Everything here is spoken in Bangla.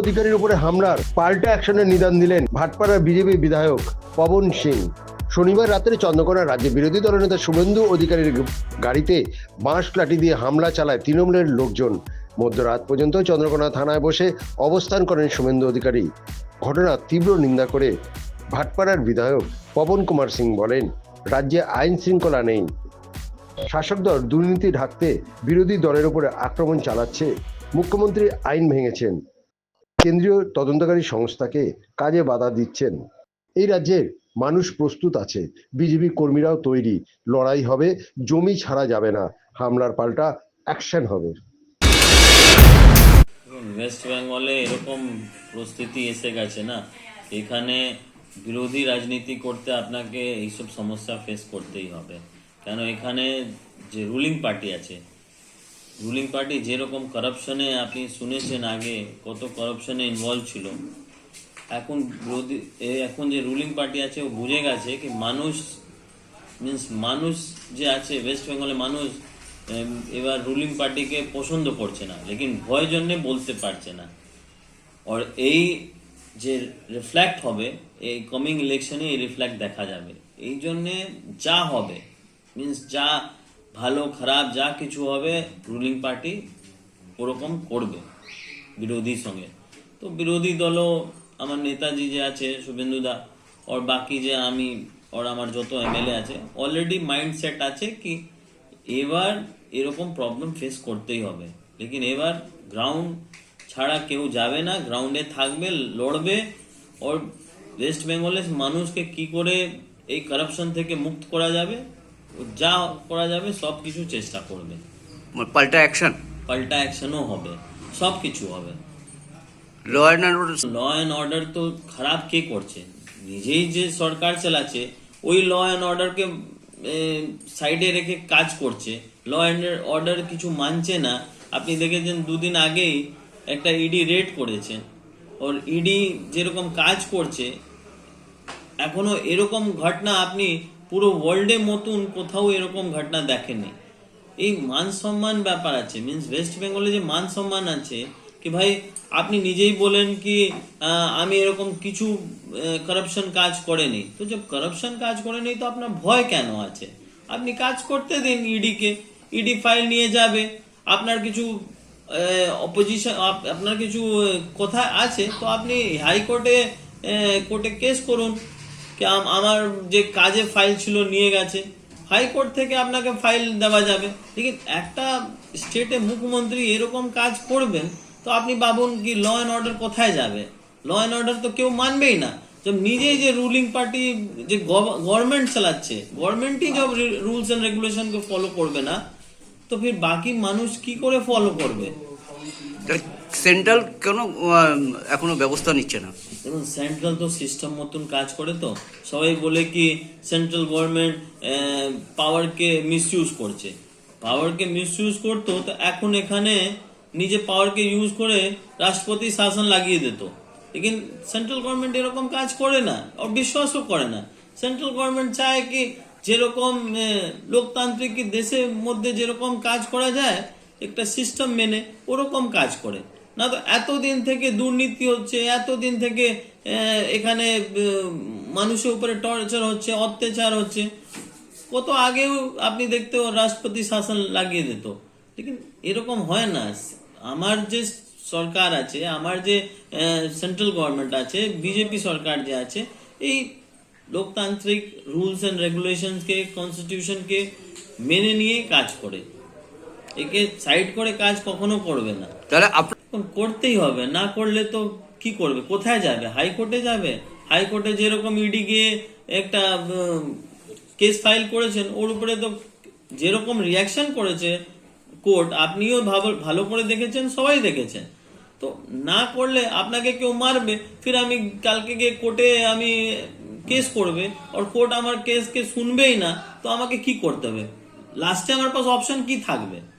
অধিকারীর উপরে হামলার পাল্টা অ্যাকশনের নিদান দিলেন ভাটপাড়ার বিজেপি বিধায়ক পবন সিং। শনিবার রাত্রে চন্দ্রকোনা রাজ্যে বিরোধী দলনেতা শুভেন্দু অধিকারীর গাড়িতে বাঁশ লাঠি দিয়ে হামলা চালায় তৃণমূলের লোকজন। মধ্যরাত পর্যন্ত চন্দ্রকোনা থানায় বসে অবস্থান করেন শুভেন্দু অধিকারী। ঘটনার তীব্র নিন্দা করে ভাটপাড়ার বিধায়ক পবন কুমার সিং বলেন, রাজ্যে আইন শৃঙ্খলা নেই। শাসক দল দুর্নীতি ঢাকতে বিরোধী দলের উপরে আক্রমণ চালাচ্ছে। মুখ্যমন্ত্রী আইন ভেঙেছেন। কেন্দ্রীয় তদন্তকারী সংস্থাকে কাজে বাধা দিচ্ছেন। এই রাজ্যের মানুষ প্রস্তুত আছে। বিজেপি কর্মীরাও তৈরি। লড়াই হবে, জমি ছাড়া যাবে না। হামলার পাল্টা অ্যাকশন হবে। ওয়েস্ট বেঙ্গলে এরকম পরিস্থিতি এসে গেছে না? এখানে বিরোধী রাজনীতি করতে আপনাকে এইসব সমস্যা ফেস করতেই হবে। কেন? এখানে যে রুলিং পার্টি আছে রুলিং পার্টি যেরকম করাপশনে আপনি শুনেছেন আগে কত করাপশনে ইনভলভ ছিল। এখন এখন যে রুলিং পার্টি আছে, ও বুঝে গেছে কি মানুষ মিন্স মানুষ যে আছে ওয়েস্ট বেঙ্গলে মানুষ এবার রুলিং পার্টিকে পছন্দ করছে না, লেকিন ভয় জন্যে বলতে পারছে না। আর এই যে রিফ্লেক্ট হবে, এই কামিং ইলেকশনে এই রিফ্লেক্ট দেখা যাবে। এই জন্যে যা হবে মিন্স যা ভালো, খারাপ যা কিছু হবে রুলিং পার্টি ওরকম করবে বিরোধীর সঙ্গে। তো বিরোধী দলও আমার নেতাজি যে আছে, শুভেন্দু দা, ওর বাকি যে আমি, ওর আমার যত এমএলএ আছে অলরেডি মাইন্ডসেট আছে কি এবার এরকম প্রবলেম ফেস করতেই হবে। লেকিন এবার গ্রাউন্ড ছাড়া কেউ যাবে না গ্রাউন্ডে থাকবে, লড়বে, ওর ওয়েস্ট বেঙ্গলের মানুষকে কি করে এই কারাপশন থেকে মুক্ত করা যাবে? যা করা যাবে সব কিছু চেষ্টা করবে। মানে পাল্টা অ্যাকশন পাল্টা অ্যাকশনও হবে। সব কিছু হবে। Law and order law and order তো খারাপ কে করছে? নিজেই যে সরকার চালাচ্ছে ওই ল অ্যান্ড অর্ডারকে সাইডে রেখে কাজ করছে। ল অ্যান্ড অর্ডার কিছু মানছে না। আপনি দেখেছেন দুদিন আগেই একটা ইডি রেড করেছে। ওর ইডি যেরকম কাজ করছে এখনও এরকম ঘটনা আপনি পুরো ওয়ার্ল্ডের মতন কোথাও এরকম ঘটনা দেখেননি। এই মান সম্মান ব্যাপার আছে মিন্স ওয়েস্ট বেঙ্গলে যে মান সম্মান আছে, কি ভাই, আপনি নিজেই বলেন কি আমি এরকম কিছু কারাপশন কাজ করেনি। তো যে কারাপশন কাজ করেনি তো আপনার ভয় কেন আছে? আপনি কাজ করতে দিন ইডিকে ইডি ফাইল নিয়ে যাবে। আপনার কিছু অপোজিশন আপনার কিছু কথা আছে, তো আপনি হাইকোর্টে কোর্টে কেস করুন। কি আম- আমার যে কাজে ফাইল ছিল নিয়ে গেছে। হাইকোর্ট থেকে আপনাকে ফাইল দেওয়া যাবে। ঠিক একটা স্টেটে মুখ্যমন্ত্রী এরকম কাজ করবেন, তো আপনি ভাবুন কি ল অ্যান্ড অর্ডার কোথায় যাবে? ল অ্যান্ড অর্ডার তো কেউ মানবেই না। তো নিজেই যে রুলিং পার্টি যে গভর্নমেন্ট চালাচ্ছে গভর্নমেন্টই সব রুলস এন্ড রেগুলেশনকে ফলো করবে না। তো ফির বাকি মানুষ কি করে ফলো করবে? সেন্ট্রাল কেন এখনও ব্যবস্থা নিচ্ছে না। দেখুন, সেন্ট্রাল তো সিস্টেম মতন কাজ করে তো। সবাই বলে কি সেন্ট্রাল গভর্নমেন্ট পাওয়ারকে মিসইউজ করছে। পাওয়ারকে মিসইউজ করতো, তো এখন এখানে নিজে পাওয়ারকে ইউজ করে রাষ্ট্রপতি শাসন লাগিয়ে দিত। লেকিন সেন্ট্রাল গভর্নমেন্ট এরকম কাজ করে না আর বিশ্বাসও করে না। সেন্ট্রাল গভর্নমেন্ট চায় কি যেরকম লোকতান্ত্রিক দেশের মধ্যে যেরকম কাজ করা যায়, একটা সিস্টেম মেনে ওরকম কাজ করে। না তো এতদিন থেকে দুর্নীতি হচ্ছে, এতদিন থেকে এখানে মানুষের উপরে টর্চার হচ্ছে, অত্যাচার হচ্ছে। কত আগেও আপনি দেখতে রাষ্ট্রপতি শাসন লাগিয়ে দিত। লেকিন এরকম হয় না। আমার যে সরকার আছে, আমার যে সেন্ট্রাল গভর্নমেন্ট আছে বিজেপি সরকার যে আছে, এই লোকতান্ত্রিক রুলস অ্যান্ড রেগুলেশনকে কনস্টিটিউশনকে মেনে নিয়ে কাজ করে। একে সাইড করে কাজ কখনো করবে না। তাহলে করতেই হবে, না করলে তো কি করবে? কোথায় যাবে? হাইকোর্টে যাবে? হাইকোর্টে যেরকম ইডি গিয়ে একটা কেস ফাইল করেছেন, ওর উপরে তো যেরকম রিয়াকশন করেছে কোর্ট, আপনিও ভালো- ভালো করে দেখেছেন, সবাই দেখেছেন। তো না করলে আপনাকে কেউ মারবে, ফির আমি কালকে গিয়ে কোর্টে আমি কেস করবে, আর কোর্ট আমার কেসকে শুনবেই না, তো আমাকে কি করতে হবে? লাস্টে আমার পাশ অপশন কি থাকবে?